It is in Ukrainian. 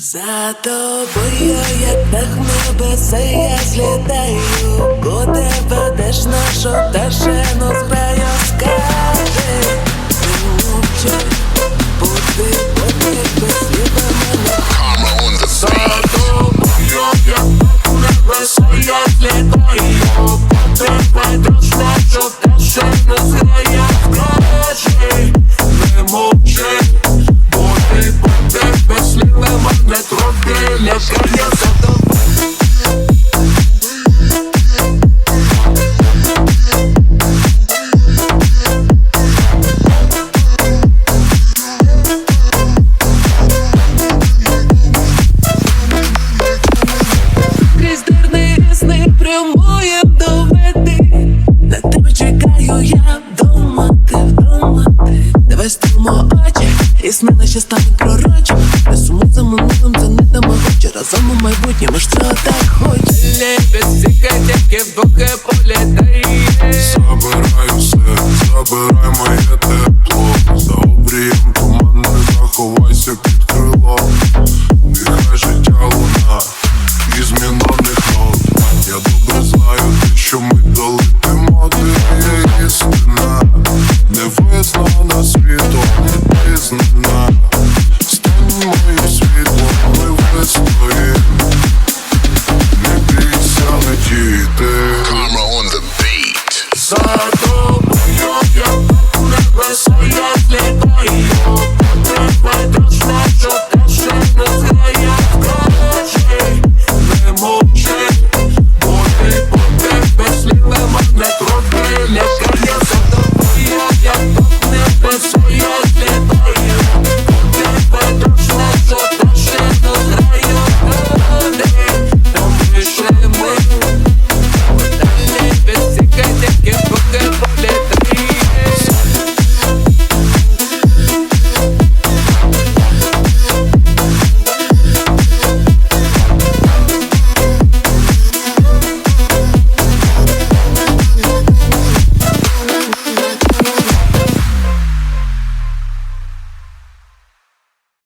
За тобою, як дах в я злітаю. Куди ведеш нашу пташину і сни наші стануть пророчими Не сумуй за минулим, це не тамагочі Разом у майбутньому ж так хоч Лебедь тільки в боки